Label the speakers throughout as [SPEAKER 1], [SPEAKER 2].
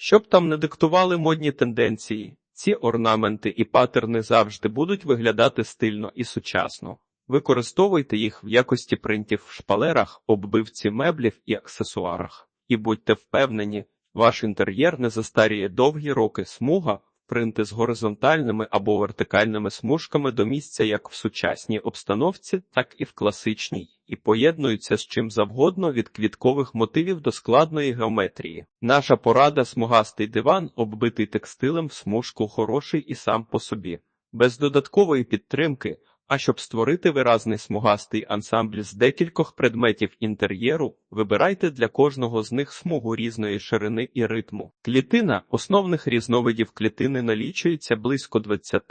[SPEAKER 1] Щоб там не диктували модні тенденції, ці орнаменти і патерни завжди будуть виглядати стильно і сучасно. Використовуйте їх в якості принтів в шпалерах, оббивці меблів і аксесуарах. І будьте впевнені, ваш інтер'єр не застаріє довгі роки смуга, принти з горизонтальними або вертикальними смужками до місця як в сучасній обстановці, так і в класичній, і поєднуються з чим завгодно від квіткових мотивів до складної геометрії. Наша порада смугастий диван, оббитий текстилем в смужку хороший і сам по собі, без додаткової підтримки. А щоб створити виразний смугастий ансамбль з декількох предметів інтер'єру, вибирайте для кожного з них смугу різної ширини і ритму. Клітина основних різновидів клітини налічується близько 20.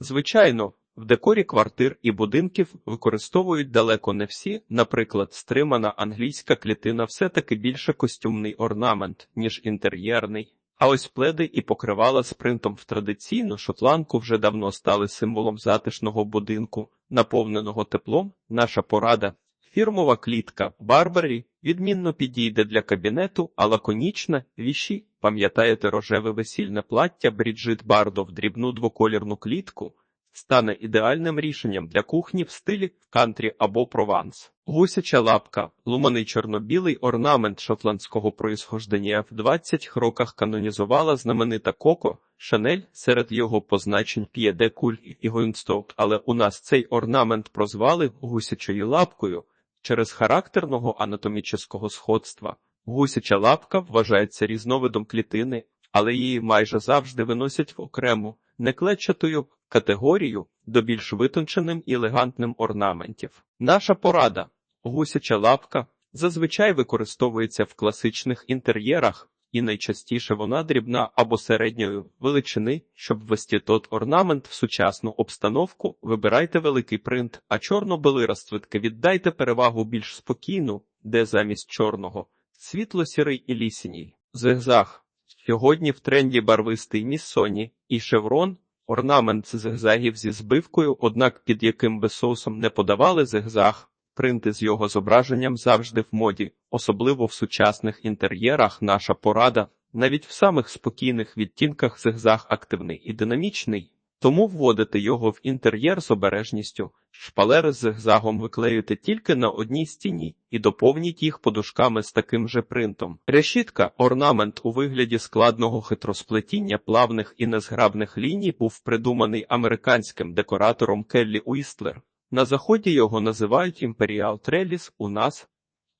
[SPEAKER 1] Звичайно, в декорі квартир і будинків використовують далеко не всі, наприклад, стримана англійська клітина все-таки більше костюмний орнамент, ніж інтер'єрний. А ось пледи і покривала з принтом в традиційну шотландку вже давно стали символом затишного будинку, наповненого теплом. Наша порада. Фірмова клітка Барбарі відмінно підійде для кабінету, а лаконічна віші. Пам'ятаєте рожеве весільне плаття Бріджит Бардо в дрібну двоколірну клітку? Стане ідеальним рішенням для кухні в стилі кантрі або прованс. Гусяча лапка, луманий чорно-білий орнамент шотландського происхождення в 20 роках канонізувала знаменита Коко, Шанель серед його позначень П'є де Куль і Гойнстоут, але у нас цей орнамент прозвали гусячою лапкою через характерного анатомічного сходства. Гусяча лапка вважається різновидом клітини, але її майже завжди виносять в окрему, неклетчатою категорію до більш витонченим і елегантним орнаментів. Наша порада гусяча лапка зазвичай використовується в класичних інтер'єрах, і найчастіше вона дрібна або середньої величини, щоб ввести тот орнамент в сучасну обстановку, вибирайте великий принт, а чорно-бели розцвитки віддайте перевагу більш спокійну, де замість чорного світло-сірий і лісіній. Зигзаг. Сьогодні в тренді барвистий міссоні і шеврон, орнамент зигзагів зі збивкою, однак під яким би соусом не подавали зигзаг, принти з його зображенням завжди в моді, особливо в сучасних інтер'єрах наша порада, навіть в самих спокійних відтінках зигзаг активний і динамічний. Тому вводити його в інтер'єр з обережністю, шпалери з зигзагом виклеюйте тільки на одній стіні і доповніть їх подушками з таким же принтом. Решітка, орнамент у вигляді складного хитросплетіння плавних і незграбних ліній був придуманий американським декоратором Келлі Уістлер. На заході його називають імперіал Треліс у нас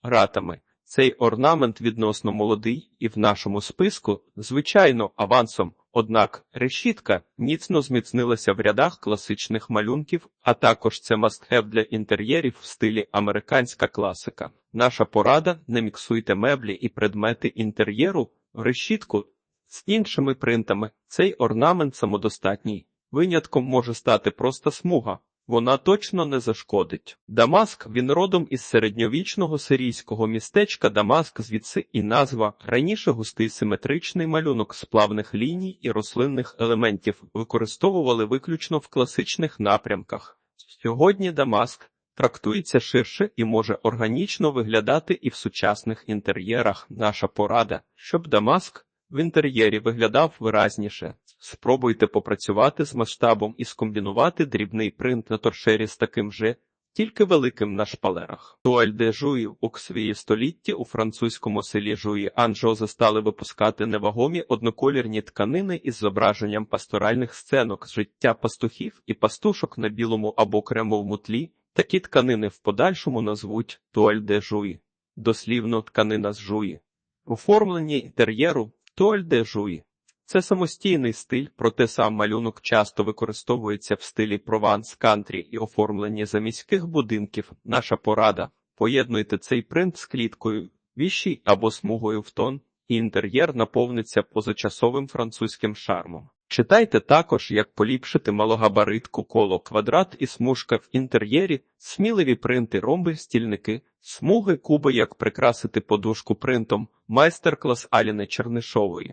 [SPEAKER 1] гратами. Цей орнамент відносно молодий і в нашому списку, звичайно, авансом. Однак решітка міцно зміцнилася в рядах класичних малюнків, а також це мастхев для інтер'єрів в стилі американська класика. Наша порада не міксуйте меблі і предмети інтер'єру в решітку з іншими принтами. Цей орнамент самодостатній. Винятком може стати просто смуга. Вона точно не зашкодить. Дамаск він родом із середньовічного сирійського містечка Дамаск, звідси і назва. Раніше густий симетричний малюнок сплавних ліній і рослинних елементів використовували виключно в класичних напрямках. Сьогодні Дамаск трактується ширше і може органічно виглядати і в сучасних інтер'єрах. Наша порада, щоб Дамаск в інтер'єрі виглядав виразніше. Спробуйте попрацювати з масштабом і скомбінувати дрібний принт на торшері з таким же, тільки великим на шпалерах. Туаль де Жуї у свої столітті у французькому селі Жуї Анжози стали випускати невагомі одноколірні тканини із зображенням пасторальних сценок життя пастухів і пастушок на білому або кремовому тлі. Такі тканини в подальшому назвуть туаль де Жуї, дослівно тканина з жуї. Оформлення інтер'єру туаль де Жуї. Це самостійний стиль, проте сам малюнок часто використовується в стилі прованс кантрі і оформленні заміських будинків. Наша порада. Поєднуйте цей принт з кліткою, віші або смугою в тон, і інтер'єр наповниться позачасовим французьким шармом. Читайте також, як поліпшити малогабаритку коло квадрат і смужка в інтер'єрі, сміливі принти, ромби, стільники, смуги, куби, як прикрасити подушку принтом, майстер-клас Аліни Чернишової.